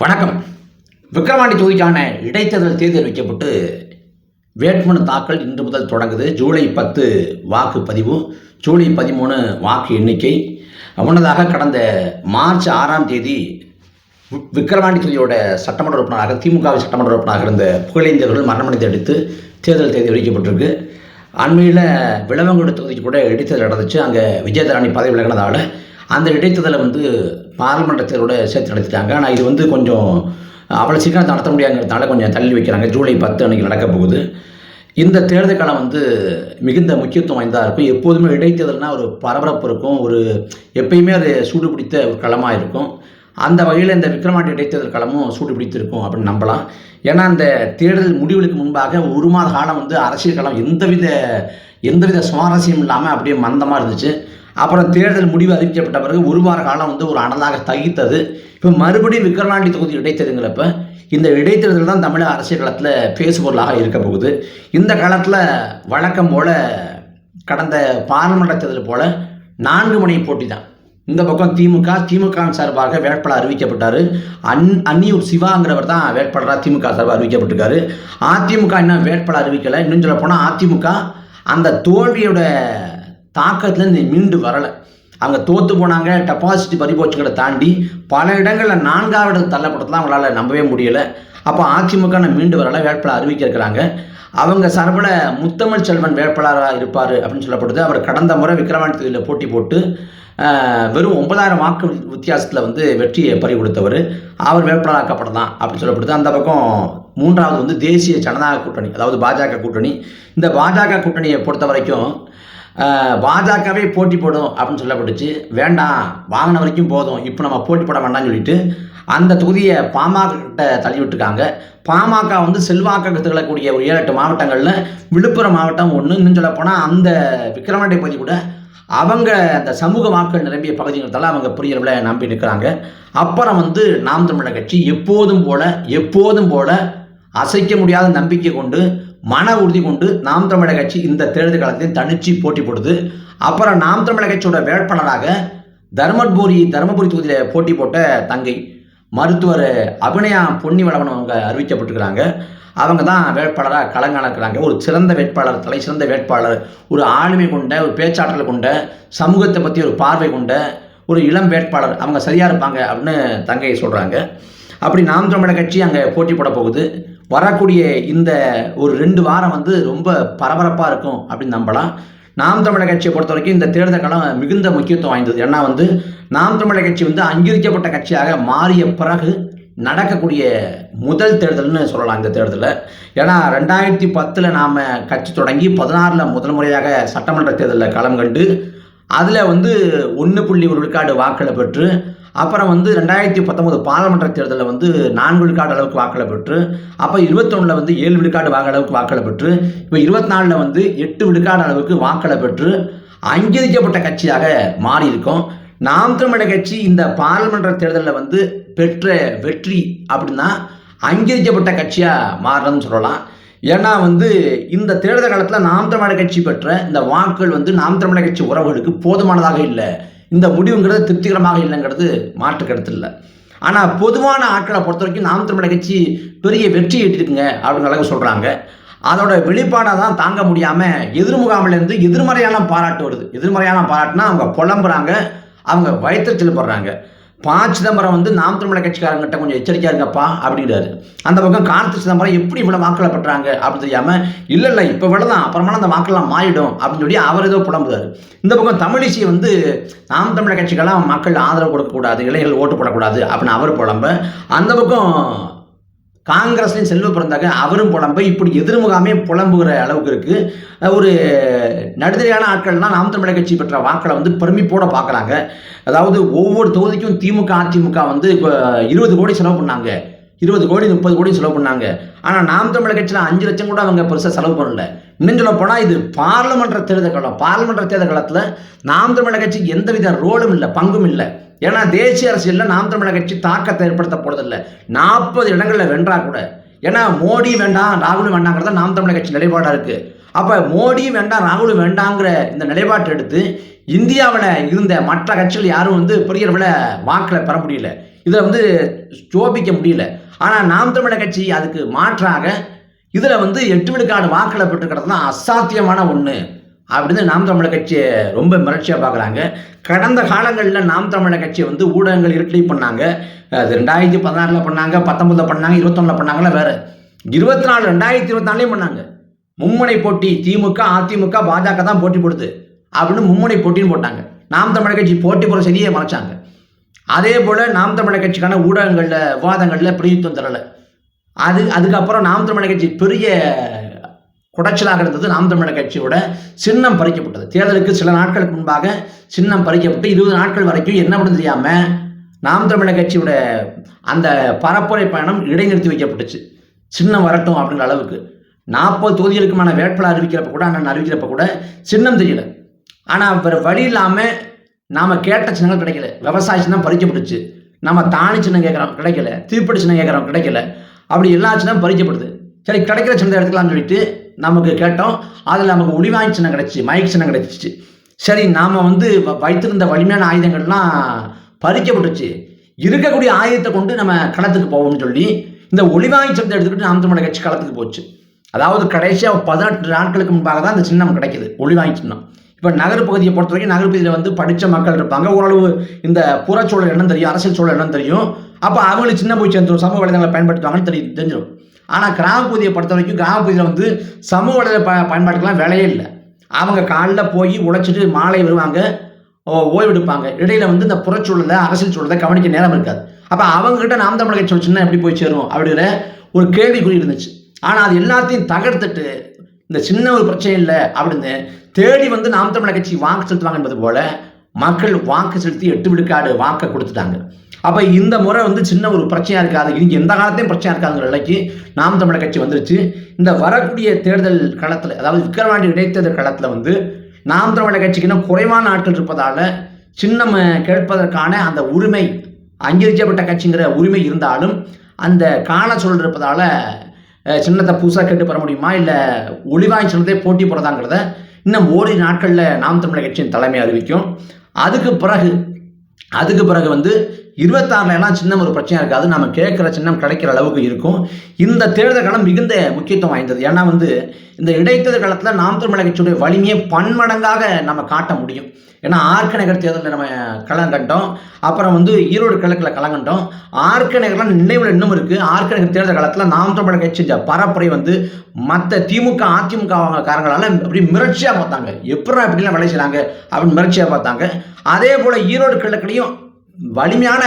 வணக்கம். விக்ரவாண்டி தொகுதிக்கான இடைத்தேர்தல் தேதி அறிவிக்கப்பட்டு வேட்புமனு தாக்கல் இன்று முதல் தொடங்குது. ஜூலை பத்து வாக்குப்பதிவு ஜூலை பதிமூணு வாக்கு எண்ணிக்கை. முன்னதாக கடந்த மார்ச் ஆறாம் தேதி விக்ரவாண்டி விக்கிரவாண்டி தொகுதியோட சட்டமன்ற உறுப்பினராக திமுக சட்டமன்ற உறுப்பினராக இருந்த புகழேந்தியவர்கள் மரணமடைந்து அடுத்து தேர்தல் தேதி அறிவிக்கப்பட்டிருக்கு அண்மையில் விளவங்குடி தொகுதிக்கு கூட இடைத்தேர்தல் நடந்துச்சு. அங்கே விஜயதரணி பதவி விலகினதால் அந்த இடைத்தேர்தலை வந்து பாராளுமன்றத்தரோட சேர்த்து நடத்திட்டாங்க. ஆனால் இது வந்து கொஞ்சம் அவ்வளோ சீக்கிரம் நடத்த முடியாங்கிறதுனால கொஞ்சம் தள்ளி வைக்கிறாங்க. ஜூலை பத்து அன்னைக்கு நடக்க போகுது. இந்த தேர்தல் காலம் வந்து மிகுந்த முக்கியத்துவம் வாய்ந்ததாக இருக்கும். எப்போதுமே இடைத்தேர்தல்னால் ஒரு பரபரப்பு இருக்கும். ஒரு எப்பயுமே அது சூடு பிடித்த ஒரு களமாக இருக்கும். அந்த வகையில் இந்த விக்ரமாண்டி இடைத்தேர்தல் களமும் சூடு பிடித்திருக்கும் அப்படின்னு நம்பலாம். ஏன்னா அந்த தேர்தல் முடிவுகளுக்கு முன்பாக ஒரு மாத காலம் வந்து அரசியல் களம் எந்தவித எந்தவித சுவாரஸ்யம் இல்லாமல் அப்படியே மந்தமாக இருந்துச்சு. அப்புறம் தேர்தல் முடிவு அறிவிக்கப்பட்ட பிறகு ஒரு வார காலம் வந்து ஒரு அனலாக தகித்தது. இப்போ மறுபடியும் விக்கிரவாண்டி தொகுதி இடைத்தேர்தலுங்கிறப்ப இந்த இடைத்தேர்தல் தான் தமிழக அரசியல் களத்தில் பேசுபொருளாக இருக்க போகுது. இந்த காலத்தில் வழக்கம் போல் கடந்த பாராளுமன்ற தேர்தல் போல் நான்கு மணி போட்டி தான். இந்த பக்கம் திமுக திமுக சார்பாக வேட்பாளர் அறிவிக்கப்பட்டார். அன் அன்னியூர் சிவாங்கிறவர் தான் வேட்பாளராக திமுக சார்பாக அறிவிக்கப்பட்டிருக்காரு. அதிமுக இன்னும் வேட்பாளர் அறிவிக்கலை. இன்னும் சொல்ல போனால் அதிமுக அந்த தோல்வியோட தாக்கத்துலேருந்து மீண்டு வரலை. அங்கே தோற்று போனாங்க டெபாசிட் பறிபோச்சுங்களை தாண்டி பல இடங்களில் நான்காவது இடத்துக்கு தள்ளப்பட்டதெல்லாம் அவங்களால நம்பவே முடியலை. அப்போ அதிமுக மீண்டு வரலை வேட்பாளர் அறிவிக்கிறக்கிறாங்க அவங்க சார்பில் முத்தமிழ் செல்வன் வேட்பாளராக இருப்பார் அப்படின்னு சொல்லப்படுது. அவர் கடந்த முறை விக்ரவாணி தொகுதியில் போட்டி போட்டு வெறும் ஒன்பதாயிரம் வாக்கு வித்தியாசத்தில் வந்து வெற்றியை பறி கொடுத்தவர். அவர் வேட்பாளராக்கப்படலாம் அப்படின்னு சொல்லப்படுது. அந்த பக்கம் மூன்றாவது வந்து தேசிய ஜனநாயக கூட்டணி அதாவது பாஜக கூட்டணி. இந்த பாஜக கூட்டணியை பொறுத்த வரைக்கும் பாஜகவே போட்டி போடும் அப்படின்னு சொல்லப்பட்டுச்சு. வேண்டாம் வாங்கின வரைக்கும் போதும். இப்போ நம்ம போட்டி போட வேண்டாம்னு சொல்லிட்டு அந்த தொகுதியை பாமக கிட்ட தள்ளி விட்டுருக்காங்க. பாமக வந்து செல்வாக்கு திகழக்கூடிய ஒரு ஏழு எட்டு மாவட்டங்களில் விழுப்புரம் மாவட்டம் ஒன்று இன்னும் சொல்லப்போனால் அந்த விக்ரமண்டை பகுதி கூட அவங்க அந்த சமூக வாக்கள் நிரம்பிய பகுதிங்கிறதால அவங்க புரியளவில் நம்பி நிற்கிறாங்க அப்புறம் வந்து நாம் தமிழர் கட்சி எப்போதும் போல எப்போதும் போல அசைக்க முடியாத நம்பிக்கை கொண்டு மன உறுதி கொண்டு நாம் தமிழர் கட்சி இந்த தேர்தல் காலத்தில் தனிச்சு போட்டி போடுது. அப்புறம் நாம் தமிழர் கட்சியோட வேட்பாளராக தர்மபுரி தருமபுரி தொகுதியில் போட்டி போட்ட தங்கை மருத்துவர் அபிநயா பொன்னிவளவன் அவங்க அறிவிக்கப்பட்டிருக்கிறாங்க. அவங்க தான் வேட்பாளராக களங்காண ஒரு சிறந்த வேட்பாளர் தலை சிறந்த வேட்பாளர் ஒரு ஆளுமை கொண்ட ஒரு பேச்சாற்றல் கொண்ட சமூகத்தை பற்றி ஒரு பார்வை கொண்ட ஒரு இளம் வேட்பாளர். அவங்க சரியாக இருப்பாங்க அப்படின்னு தங்கை சொல்கிறாங்க அப்படி நாம் தமிழர் கட்சி அங்கே போட்டி போட போகுது. வரக்கூடிய இந்த ஒரு ரெண்டு வாரம் வந்து ரொம்ப பரபரப்பாக இருக்கும் அப்படின்னு நம்பலாம். நாம் தமிழர் கட்சியை பொறுத்த வரைக்கும் இந்த தேர்தல் களம் மிகுந்த முக்கியத்துவம் வாய்ந்தது. ஏன்னா வந்து நாம் தமிழர் கட்சி வந்து அங்கீகரிக்கப்பட்ட கட்சியாக மாறிய பிறகு நடக்கக்கூடிய முதல் தேர்தல்னு சொல்லலாம் இந்த தேர்தலில் ஏன்னா ரெண்டாயிரத்தி பத்தில் நாம் கட்சி தொடங்கி பதினாறில் முதல் முறையாக சட்டமன்ற தேர்தலில் களம் கண்டு அதில் வந்து ஒன்று புள்ளி ஒரு விழுக்காடு வாக்களை பெற்று அப்புறம் வந்து ரெண்டாயிரத்தி பத்தொம்போது பாராளுமன்ற தேர்தலில் வந்து நான்கு விழுக்காடு அளவுக்கு வாக்களை பெற்று அப்போ இருபத்தொன்னில் வந்து ஏழு விழுக்காடு வாக்கு அளவுக்கு வாக்களை பெற்று இப்போ இருபத்தி நாலில் வந்து எட்டு விழுக்காடு அளவுக்கு வாக்களை பெற்று அங்கீகரிக்கப்பட்ட கட்சியாக மாறி இருக்கோம் நாம் தமிழக கட்சி இந்த பாராளுமன்ற தேர்தலில் வந்து பெற்ற வெற்றி அப்படின்னா அங்கீகரிக்கப்பட்ட கட்சியாக மாறணும்னு சொல்லலாம். ஏன்னா வந்து இந்த தேர்தல் காலத்தில் நாம் தமிழக கட்சி பெற்ற இந்த வாக்குகள் வந்து நாம் தமிழக கட்சி உறவுகளுக்கு போதுமானதாக இல்லை. இந்த முடிவுங்கிறது திருப்திகரமாக இல்லைங்கிறது மாற்று கருத்து இல்லை. ஆனால் பொதுவான ஆட்களை பொறுத்த வரைக்கும் நாம் திருமண கட்சி பெரிய வெற்றி ஈட்டிருக்குங்க அப்படிங்கிற அளவுக்கு சொல்கிறாங்க அதோட வெளிப்பாடாக தான் தாங்க முடியாமல் எதிர்முகாமிலேருந்து எதிர்மறையான பாராட்டு வருது. எதிர்மறையான பாராட்டுனா அவங்க புலம்புறாங்க அவங்க வயிற்றுச்சல் படுறாங்க. பா சிதம்பரம் வந்து நாம் தமிழக கட்சிக்காரங்கிட்ட கொஞ்சம் எச்சரிக்கையாக இருங்கப்பா அப்படிங்கிறாரு. அந்த பக்கம் கார்த்தி சிதம்பரம் எப்படி இவ்வளோ வாக்களை பெற்றாங்க அப்படின்னு தெரியாமல் இல்லை இல்லை இப்போ விட தான் அப்புறமா அந்த வாக்கெல்லாம் மாறிடும் அப்படின்னு சொல்லி அவர் ஏதோ புலம்புறாரு. இந்த பக்கம் தமிழிசை வந்து நாம் தமிழக கட்சிக்கெல்லாம் மக்கள் ஆதரவு கொடுக்கக்கூடாது இளைஞர்கள் ஓட்டு போடக்கூடாது அப்படின்னு அவர் புலம்ப அந்த பக்கம் காங்கிரஸ்லையும் செல்வ பிறந்தாங்க. அவரும் புலம்ப. இப்படி எதிர்முகாமே புலம்புகிற அளவுக்கு இருக்கு. ஒரு நடுதலையான ஆட்கள்லாம் நாம் தமிழக கட்சி பெற்ற வாக்களை வந்து பெருமிப்போட பார்க்குறாங்க. அதாவது ஒவ்வொரு தொகுதிக்கும் திமுக அதிமுக வந்து இப்போ இருபது கோடி செலவு பண்ணாங்க. இருபது கோடி முப்பது கோடி செலவு பண்ணாங்க. ஆனால் நாம் தமிழக கட்சியில் அஞ்சு லட்சம் கூட அவங்க பெருசாக செலவு பண்ணல. இன்னும் சொல்ல போனால் இது பார்லமெண்ட் தேர்தல் காலம் பார்லமெண்ட் தேர்தல் காலத்தில் நாம் தமிழக கட்சிக்கு எந்தவித ரோலும் இல்லை பங்கும் இல்லை. ஏன்னா தேசிய அரசியலில் நாம் தமிழக கட்சி தாக்கத்தை ஏற்படுத்த போறதில்லை. நாற்பது இடங்களில் வென்றா கூட. ஏன்னா மோடி வேண்டாம் ராகுலும் வேண்டாங்கிறத நாம் தமிழக கட்சி நிலைப்பாடாக இருக்குது அப்போ மோடியும் வேண்டாம் ராகுலும் வேண்டாங்கிற இந்த நிலைப்பாட்டை எடுத்து இந்தியாவில் இருந்த மற்ற கட்சிகள் யாரும் வந்து பெரிய அளவில் வாக்கில் பெற முடியல. இதில் வந்து சோபிக்க முடியல. ஆனால் நாம் தமிழக கட்சி அதுக்கு மாற்றாக இதில் வந்து எட்டு விழுக்காடு வாக்கில் பெற்றுக்கிறது தான் அசாத்தியமான ஒன்று அப்படின்னு நாம் தமிழக கட்சியை ரொம்ப மிரட்சியாக பார்க்குறாங்க கடந்த காலங்களில் நாம் தமிழக கட்சி வந்து ஊடகங்கள் இருட்டலி பண்ணாங்க. அது ரெண்டாயிரத்தி பதினாறில் பண்ணாங்க பத்தொம்பதில் பண்ணாங்க இருபத்தொன்னில் பண்ணாங்களா வேறு. இருபத்தி நாலு ரெண்டாயிரத்தி இருபத்தி நாலையும் பண்ணாங்க. மும்முனை போட்டி திமுக அதிமுக பாஜக தான் போட்டி போடுது. அப்படின்னு மும்முனை போட்டின்னு போட்டாங்க. நாம் தமிழர் கட்சி போட்டி போகிற செய்தியை மறைச்சாங்க. அதே போல் நாம் தமிழர் கட்சிக்கான ஊடகங்களில் விவாதங்களில் பிரதித்துவம் தரலை. அது அதுக்கப்புறம் நாம் தமிழர் கட்சி பெரிய குடைச்சலாக இருந்தது நாம் தமிழர் கட்சியோட சின்னம் பறிக்கப்பட்டது. தேர்தலுக்கு சில நாட்களுக்கு முன்பாக சின்னம் பறிக்கப்பட்டு இருபது நாட்கள் வரைக்கும் என்ன பண்ண தெரியாமல் நாம் தமிழர் கட்சியோட அந்த பரப்புரை பயணம் இடைநிறுத்தி வைக்கப்பட்டுச்சு. சின்னம் வரட்டும் அப்படின்ற அளவுக்கு. நாற்பது தொகுதிகளுக்குமான வேட்பாளர் அறிவிக்கிறப்ப கூட அண்ணன் அறிவிக்கிறப்ப கூட சின்னம் தெரியல. ஆனால் வேறு வழி இல்லாமல் நாம் கேட்ட சின்னங்கள் கிடைக்கல. விவசாய சின்னம் பறிக்கப்பட்டுச்சு. நம்ம தானி சின்னம் கேட்குறோம் கிடைக்கல. தீப்படி சின்னம் கேட்குறோம் கிடைக்கல. அப்படி எல்லா சின்னம் பறிக்கப்படுது சரி கிடைக்கிற சின்னத்தை எடுத்துக்கலாம்னு சொல்லிட்டு நமக்கு கேட்டோம். அதில் நமக்கு உளிவாய் சின்னம் கிடச்சிச்சு மயக்கு சின்னம் கிடச்சிச்சு. சரி நாம் வந்து வ- வைத்திருந்த வலிமையான ஆயுதங்கள்லாம் பறிக்கப்பட்டுச்சு. இருக்கக்கூடிய ஆயுதத்தை கொண்டு நம்ம களத்துக்கு போவோம்னு சொல்லி இந்த ஒளிவாய் சின்னத்தை எடுத்துக்கிட்டு நாம் தமிழக கட்சி களத்துக்கு போச்சு. அதாவது கடைசியாக பதினெட்டு நாட்களுக்கு முன்பாக தான் அந்த சின்னம் கிடைக்குது ஒளிவாய் சின்னம். இப்போ நகர்ப்பகுதியை பொறுத்த வரைக்கும் நகர்ப்பகுதியில் வந்து படித்த மக்கள் இருப்பாங்க. ஓரளவு இந்த புறச்சூழல் என்னன்னு தெரியும் அரசியல் சூழல் என்னன்னு தெரியும். அப்போ அவங்களுக்கு சின்ன போய் சேர்ந்து சமூக வலைதளங்களை பயன்படுத்துவாங்கன்னு தெரியும் தெரிஞ்சிடும் ஆனால் கிராமப்பகுதியை பொறுத்த வரைக்கும் கிராமப்பகுதியில் வந்து சமூக வலைதள ப பயன்பாட்டுக்கெல்லாம் வேலையே இல்லை. அவங்க காலைல போய் உழைச்சிட்டு மாலை வருவாங்க ஓ- ஓய்வெடுப்பாங்க. இடையில வந்து இந்த புறச்சூழலை அரசியல் சூழலை கவனிக்க நேரம் இருக்காது. அப்போ அவங்ககிட்ட நாம் தமிழக கட்சி எப்படி போய் சேரும் அப்படிங்கிற ஒரு கேள்விக்குறி இருந்துச்சு. ஆனால் அது எல்லாத்தையும் தகர்த்துட்டு இந்த சின்ன ஒரு பிரச்சனை இல்லை அப்படின்னு தேடி வந்து நாம் தமிழக கட்சி வாக்கு செலுத்துவாங்க என்பது போல மக்கள் வாக்கு செலுத்தி எட்டு விழுக்காடு வாக்கை கொடுத்துட்டாங்க. அப்போ இந்த முறை வந்து சின்ன ஒரு பிரச்சனையாக இருக்காது. இனி எந்த காலத்தையும் பிரச்சனையாக இருக்காதுங்கிற நிலைக்கு நாம் தமிழர் கட்சி வந்துருச்சு. இந்த வரக்கூடிய தேர்தல் களத்தில் அதாவது விக்கிரவாண்டி இடைத்தேர்தல் களத்தில் வந்து நாம் தமிழர் கட்சிக்கு இன்னும் குறைவான நாட்கள் இருப்பதால் சின்னம் கேட்பதற்கான அந்த உரிமை அங்கீகரிக்கப்பட்ட கட்சிங்கிற உரிமை இருந்தாலும் அந்த கால சூழல் இருப்பதால் சின்னத்தை புதுசாக கேட்டு பெற முடியுமா? இல்லை ஒளிவாய் சின்னத்தை போட்டி போகிறதாங்கிறத இன்னும் ஓரிரு நாட்களில் நாம் தமிழர் கட்சியின் தலைமை அறிவிக்கும். அதுக்கு பிறகு அதுக்கு பிறகு வந்து இருபத்தாறுல சின்னம் ஒரு பிரச்சனையாக இருக்காது நம்ம கேட்குற சின்னம் கிடைக்கிற அளவுக்கு இருக்கும். இந்த தேர்தல் களம் மிகுந்த முக்கியத்துவம் வாய்ந்தது. ஏன்னா வந்து இந்த இடைத்தேர்தல் காலத்தில் நாம் தமிழக கட்சியுடைய வலிமையை பன்மடங்காக நம்ம காட்ட முடியும். ஏன்னா ஆர்க்க நகர் தேர்தலில் நம்ம களம் கண்டோம். அப்புறம் வந்து ஈரோடு கிழக்கில் களம் கண்டோம். ஆர்க்க நகர்லாம் நினைவில் இன்னும் இருக்குது ஆர்க்க நகர் தேர்தல் காலத்தில் நாம் தமிழக கட்சி செஞ்ச பரப்புரை வந்து மற்ற திமுக அதிமுக காரங்களால் அப்படி மிரட்சியாக பார்த்தாங்க. எப்படா இப்படிலாம் வேலை செய்கிறாங்க அப்படின்னு மிரட்சியாக பார்த்தாங்க. அதே போல் ஈரோடு கிழக்குலையும் வலிமையான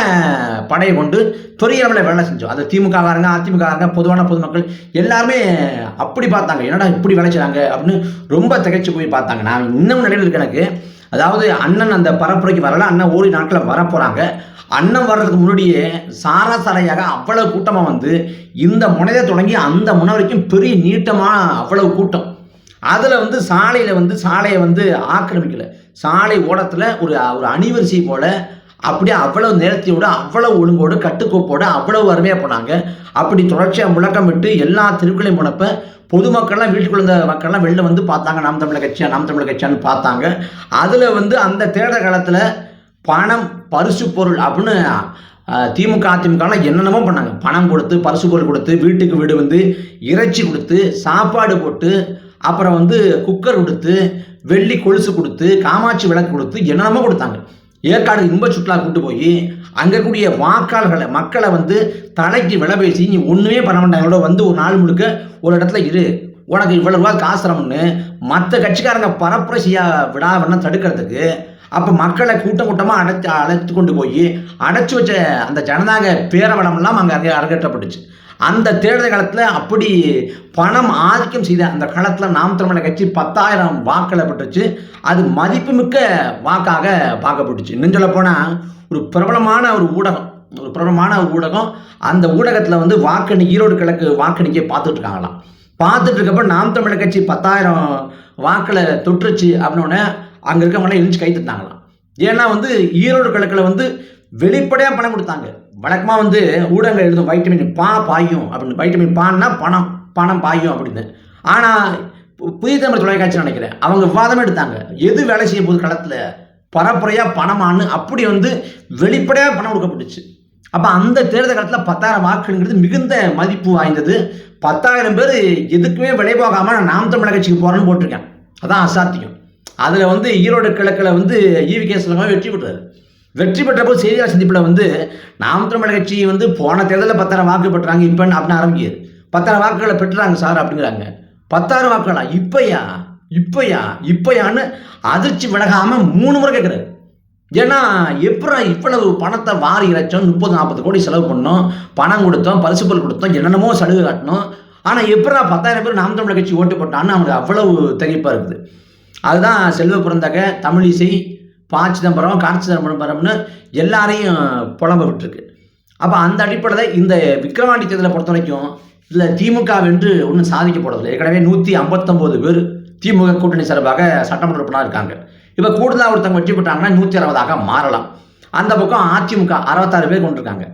படையை கொண்டு பெரிய அளவில் வேலை செஞ்சோம். அது திமுக காரங்க அதிமுக பொதுவான பொதுமக்கள் எல்லாருமே அப்படி பார்த்தாங்க. என்னடா இப்படி வேலை செய்கிறாங்க அப்படின்னு ரொம்ப திகைச்சு போய் பார்த்தாங்க. நான் இன்னும் நிலையில் இருக்கு எனக்கு. அதாவது அண்ணன் அந்த பரப்புரைக்கு வரல அண்ணன் ஓடி நாட்களில் வரப்போகிறாங்க அண்ணன் வர்றதுக்கு முன்னாடியே சாராசாரையாக அவ்வளவு கூட்டமாக வந்து இந்த முனையை தொடங்கி அந்த முனை வரைக்கும் பெரிய நீட்டமாக அவ்வளவு கூட்டம். அதில் வந்து சாலையில் வந்து சாலையை வந்து ஆக்கிரமிக்கலை. சாலை ஓடத்தில் ஒரு ஒரு அணிவரிசை போல் அப்படியே அவ்வளவு நேரத்தையோட அவ்வளவு ஒழுங்கோடு கட்டுக்கோப்போடு அவ்வளவு அருமையாக போனாங்க. அப்படி தொடர்ச்சியாக முழக்கமிட்டு எல்லா தெருக்களையும் போனப்ப பொதுமக்கள்லாம் வீட்டுக்குள்ள இருந்த மக்கள்லாம் வெளில வந்து பார்த்தாங்க. நாம் தமிழர் கட்சியா நாம் தமிழர் கட்சியான்னு பார்த்தாங்க. அதில் வந்து அந்த தேர்தல் காலத்தில் பணம் பரிசு பொருள் அப்படின்னு திமுக அதிமுகலாம் என்னென்னமோ பண்ணாங்க. பணம் கொடுத்து பரிசு பொருள் கொடுத்து வீட்டுக்கு வீடு வந்து இறைச்சி கொடுத்து சாப்பாடு போட்டு அப்புறம் வந்து குக்கர் கொடுத்து வெள்ளி கொலுசு கொடுத்து காமாட்சி விளக்கு கொடுத்து என்னென்னமோ கொடுத்தாங்க. ஏற்காடு இன்ப சுற்றுலா கூட்டு போய் அங்கே கூடிய வாக்காளர்களை மக்களை வந்து தலைக்கு விலை பேசி நீ ஒன்றுமே பண்ண மாட்டாங்களோட வந்து ஒரு நாள் முழுக்க ஒரு இடத்துல இரு. உனக்கு இவ்வளோ ரூபா காசுறோம்னு மற்ற கட்சிக்காரங்க பரப்புரை செய்ய விடாம தடுக்கிறதுக்கு அப்போ மக்களை கூட்டம் கூட்டமாக அடைத்து அழைத்து கொண்டு போய் அடைச்சி வச்ச அந்த ஜனநாயக பேரவனமெல்லாம் அங்கே அங்கே அரங்கேற்றப்பட்டுச்சு அந்த தேர்தல் காலத்தில் அப்படி பணம் ஆதிக்கம் செய்த அந்த காலத்தில் நாம் தமிழக கட்சி பத்தாயிரம் வாக்களை பெற்றுச்சு. அது மதிப்புமிக்க வாக்காக பார்க்கப்பட்டுச்சு. இன்னும் சொல்ல போனால் ஒரு பிரபலமான ஒரு ஊடகம் ஒரு பிரபலமான ஒரு ஊடகம் அந்த ஊடகத்தில் வந்து வாக்கணி ஈரோடு கிழக்கு வாக்கணிக்கை பார்த்துட்டு இருக்காங்களாம் பார்த்துட்டு இருக்கப்ப நாம் தமிழர் கட்சி பத்தாயிரம் வாக்களை தொற்றுச்சு அப்படின்னோடனே அங்கே இருக்கவங்களாம் எழுந்து கைத்துட்டாங்களாம் ஏன்னா வந்து ஈரோடு கிழக்கில் வந்து வெளிப்படையாக பணம் கொடுத்தாங்க. வழக்கமாக வந்து ஊடகங்கள் எழுதும் வைட்டமின் பா பாயும் அப்படின்னு. வைட்டமின் பான்னா பணம் பணம் பாயும் அப்படின்னு. ஆனால் புதிய தமிழ் தொலைக்காட்சி நினைக்கிறேன். அவங்க விவாதம் எடுத்தாங்க. எது வேலை செய்ய போது களத்தில்? பரப்புரையாக பணமான்னு அப்படி வந்து வெளிப்படையாக பணம் கொடுக்கப்பட்டுச்சு. அப்போ அந்த தேர்தல் காலத்தில் பத்தாயிரம் வாக்குங்கிறது மிகுந்த மதிப்பு வாய்ந்தது. பத்தாயிரம் பேர் எதுக்குமே விலை போகாமல் நான் நாம் தமிழக கட்சிக்கு போகிறேன்னு போட்டிருக்கேன் அதான் அசாத்தியம். அதில் வந்து ஈரோடு கிழக்கில் வந்து ஈவி கே வெற்றி பெற்றார். வெற்றி பெற்றப்போ செய்தியாளர் சந்திப்பில் வந்து நாம் தமிழக கட்சி வந்து போன தேர்தலில் பத்தாயிரம் வாக்கு பெற்றாங்க இப்போ அப்படின்னு ஆரம்பிக்குது. பத்தாயிரம் வாக்குகளை பெற்றாங்க சார் அப்படிங்கிறாங்க. பத்தாயிரம் வாக்குகளா? இப்பையா? இப்பையா? இப்பையான்னு அதிர்ச்சி விலகாமல் மூணு முறை கேட்குறாரு ஏன்னா எப்படா இவ்வளவு பணத்தை வாரி இறைச்சோம் முப்பது நாற்பது கோடி செலவு பண்ணோம் பணம் கொடுத்தோம் பரிசு பொருள் கொடுத்தோம் என்னென்னமோ சலுகை காட்டினோம். ஆனால் எப்படா பத்தாயிரம் பேர் நாம் தமிழர் கட்சி ஓட்டு போட்டான்னு அவங்களுக்கு அவ்வளவு திகைப்பாக இருக்குது. அதுதான் செல்வ பிறந்தக தமிழிசை பா சிதம்பரம் கார் சிதம்பரம்னு எல்லாரையும் புலம்ப விட்டுருக்கு. அப்போ அந்த அடிப்படையில் இந்த விக்ரவாண்டி தேர்தலை பொறுத்த வரைக்கும் இதில் திமுக வென்று ஒன்றும் சாதிக்க போகிறதில்ல ஏற்கனவே நூற்றி ஐம்பத்தொம்போது பேர் திமுக கூட்டணி சார்பாக சட்டமன்ற உறுப்பினராக இருக்காங்க. இப்போ கூடுதலாக ஒருத்தவங்க வெற்றி பெற்றாங்கன்னா நூற்றி அறுபதாக மாறலாம். அந்த பக்கம் அதிமுக அறுபத்தாறு பேர் கொண்டிருக்காங்க.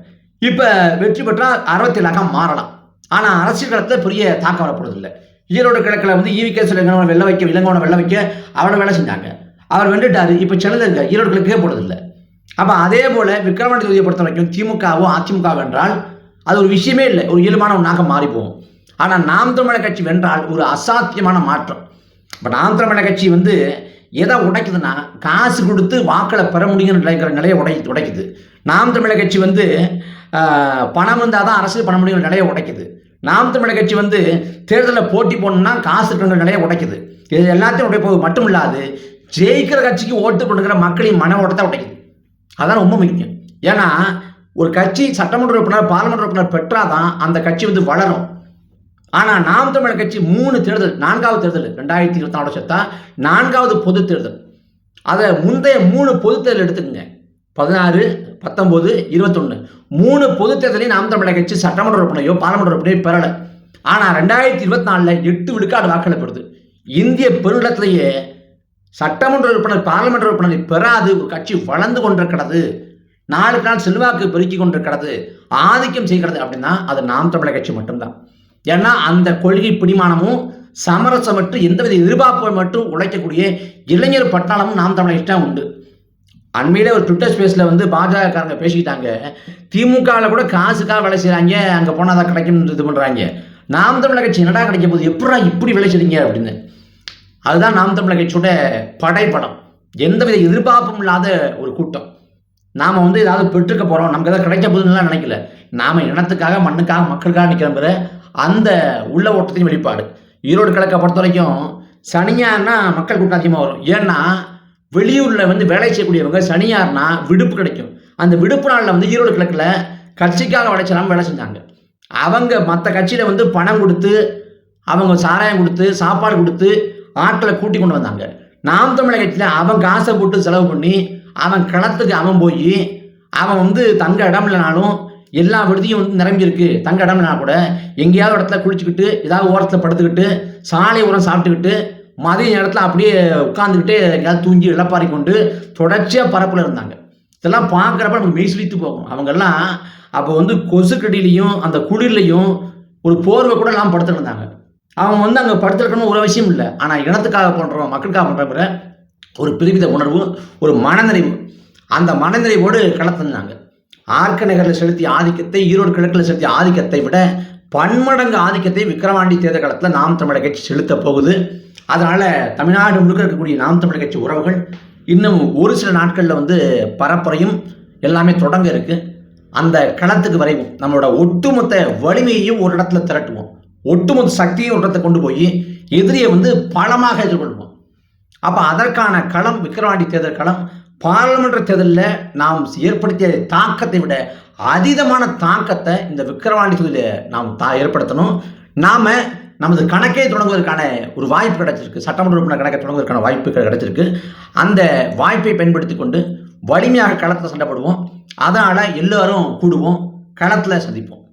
இப்போ வெற்றி பெற்றால் அறுபத்தி ஏழாக மாறலாம். ஆனால் அரசியல் களத்தில் பெரிய தாக்கம் வரப்படுறதில்லை ஈரோடு கிழக்கில் வந்து ஈவி கே வெள்ள வைக்க இளங்கோனை வெள்ள வைக்க அவனை வேலை செஞ்சாங்க. அவர் வென்றுட்டாரு. இப்போ சென்னையில் இருக்க ஈரோடு கிழக்கே போடுறதில்லை. அப்போ அதே போல் விக்ரவாண்டி தொகுதியை பொறுத்த வரைக்கும் திமுகவோ அதிமுக வென்றால் அது ஒரு விஷயமே இல்லை. ஒரு இயல்பான ஒன்றாக மாறி போகும் ஆனால் நாம் தமிழக கட்சி வென்றால் ஒரு அசாத்தியமான மாற்றம். இப்போ நாம் தமிழக கட்சி வந்து எதை உடைக்குதுன்னா காசு கொடுத்து வாக்களை பெற முடியும்னு நினைக்கிற நிலையை உடை உடைக்குது. நாம் தமிழக கட்சி வந்து பணம் வந்தால் தான் அரசியல் பண்ண முடியுங்கிற நிலையை உடைக்குது. நாம் தமிழக கட்சி வந்து தேர்தலில் போட்டி போடணும்னா காசு இருக்கிற நிலையை உடைக்குது. இது எல்லாத்தையும் உடைப்பது மட்டும் இல்லாது ஜெயிக்கிற கட்சிக்கு ஓட்டு பண்ணுகிற மக்களின் மன ஓட்டத்தை உடைக்குது. அதான் ரொம்ப முக்கியம். ஏன்னா ஒரு கட்சி சட்டமன்ற உறுப்பினர் பாராளுமன்ற உறுப்பினர் பெற்றாதான் அந்த கட்சி வந்து வளரும். ஆனால் நாம் தமிழர் கட்சி மூணு தேர்தல் நான்காவது தேர்தல் ரெண்டாயிரத்தி இருபத்தி நாலு சேர்த்தா நான்காவது பொது தேர்தல். அதை முந்தைய மூணு பொது தேர்தல் எடுத்துக்கோங்க. பதினாறு பத்தொம்போது இருபத்தொன்று மூணு பொது தேர்தலையும் நாம் தமிழர் கட்சி சட்டமன்ற உறுப்பினரையோ பாராளுமன்ற உறுப்பினரையோ பெறலை. ஆனால் ரெண்டாயிரத்தி இருபத்தி நாலில் எட்டு விழுக்காடு வாக்களிப்படுது இந்திய பெருநிலத்திலேயே சட்டமன்ற உறுப்பினர் பாராளுமன்ற உறுப்பினரை பெறாது ஒரு கட்சி வளர்ந்து கொண்டிருக்கிறது. நாளுக்கு நாள் செல்வாக்கு பெருக்கி கொண்டிருக்கிறது. ஆதிக்கம் செய்கிறது அப்படின்னா அது நாம் தமிழக கட்சி மட்டும்தான். ஏன்னா அந்த கொள்கை பிடிமானமும் சமரசமற்று எந்தவித எதிர்பார்ப்பை மட்டும் உழைக்கக்கூடிய இளைஞர் பட்டாளமும் நாம் தமிழர் தான் உண்டு. அண்மையிலே ஒரு ட்விட்டர் ஸ்பேஸில் வந்து பாஜகக்காரங்க பேசிக்கிட்டாங்க. திமுகவில் கூட காசுக்காக வேலை செய்கிறாங்க அங்கே போனால் தான் கிடைக்கும்னு இது பண்ணுறாங்க நாம் தமிழக கட்சி என்னடா கிடைக்க போகுது? எப்படா இப்படி வேலை செய்றீங்க அப்படின்னு. அதுதான் நாம் தமிழ் கட்சியோட படைப்படம். எந்தவித எதிர்பார்ப்பும் இல்லாத ஒரு கூட்டம். நாம் வந்து ஏதாவது பெற்றுக்க போகிறோம் நமக்கு ஏதாவது கிடைக்க போகுதுன்னுலாம் நினைக்கல. நாம் இனத்துக்காக மண்ணுக்காக மக்களுக்காக நிற்கிறோங்கிற அந்த உள்ள ஓட்டத்தின் வெளிப்பாடு. ஈரோடு கிழக்கை பொறுத்த வரைக்கும் சனியார்னா மக்கள் கூட்டம் அதிகமாக வரும். ஏன்னா வெளியூரில் வந்து வேலை செய்யக்கூடியவங்க சனியார்னா விடுப்பு கிடைக்கும். அந்த விடுப்பு நாளில் வந்து ஈரோடு கிழக்கில் கட்சிக்காக உழைச்சலாம் வேலை செஞ்சாங்க. அவங்க மற்ற கட்சியில் வந்து பணம் கொடுத்து அவங்க சாராயம் கொடுத்து சாப்பாடு கொடுத்து ஆட்களை கூட்டி கொண்டு வந்தாங்க. நாம் தமிழக கட்சியில் அவன் காசை போட்டு செலவு பண்ணி அவன் களத்துக்கு அவன் போய் அவன் வந்து தங்க இடம் இல்லைனாலும் எல்லா விடுதியும் வந்து நிரம்பியிருக்கு தங்க இடம் இல்லைனா கூட எங்கேயாவது இடத்துல குளிச்சுக்கிட்டு ஏதாவது ஓரத்தில் படுத்துக்கிட்டு சாலை உரம் சாப்பிட்டுக்கிட்டு மதிய நேரத்தில் அப்படியே உட்காந்துக்கிட்டு எங்கேயாவது தூங்கி இழப்பாரி கொண்டு தொடர்ச்சியாக பரப்பில் இருந்தாங்க. இதெல்லாம் பார்க்குறப்ப நமக்கு மெய்சிலித்து போகும். அவங்கெல்லாம் அப்போ வந்து கொசுக்கடியிலையும் அந்த குளிர்லையும் ஒரு போர்வை கூட எல்லாம் படுத்துட்டு அவன் அவங்க வந்து அங்கே படுத்துருக்கணும் ஒரு அவசியம் இல்லை. ஆனால் இனத்துக்காக பண்ணுறோம் மக்களுக்காக பண்ணுறோங்கிற ஒரு பெருமித உணர்வு ஒரு மனநிறைவு. அந்த மனநிறைவோடு களத்துனாங்க. ஆர்க்க நகரில் செலுத்திய ஆதிக்கத்தை ஈரோடு கிழக்கில் செலுத்திய ஆதிக்கத்தை விட பன்மடங்கு ஆதிக்கத்தை விக்கிரவாண்டி தேர்தல் காலத்தில் நாம் தமிழக கட்சி செலுத்த போகுது. அதனால் தமிழ்நாடு முழுக்க இருக்கக்கூடிய நாம் தமிழக கட்சி உறவுகள் இன்னும் ஒரு சில நாட்களில் வந்து பரப்புரையும் எல்லாமே தொடங்க இருக்குது அந்த களத்துக்கு வரைவும் நம்மளோட ஒட்டுமொத்த வலிமையையும் ஒரு இடத்துல திரட்டுவோம். ஒட்டுமொத்த சக்தியும் ஒன்றத்தை கொண்டு போய் எதிரியை வந்து பலமாக எதிர்கொள்வோம். அப்போ அதற்கான களம் விக்கிரவாண்டி தேர்தல் களம் பாராளுமன்ற தேர்தலில் நாம் ஏற்படுத்திய தாக்கத்தை விட அதீதமான தாக்கத்தை இந்த விக்கிரவாண்டி தொகுதியில் நாம் தா ஏற்படுத்தணும். நாம் நமது கணக்கை தொடங்குவதற்கான ஒரு வாய்ப்பு கிடைச்சிருக்கு. சட்டமன்ற உறுப்பினர் கணக்கை தொடங்குவதற்கான வாய்ப்பு கிடைச்சிருக்கு. அந்த வாய்ப்பை பயன்படுத்தி கொண்டு வலிமையாக களத்தில் சண்டைப்படுவோம் அதனால் எல்லோரும் கூடுவோம். களத்தில் சந்திப்போம்.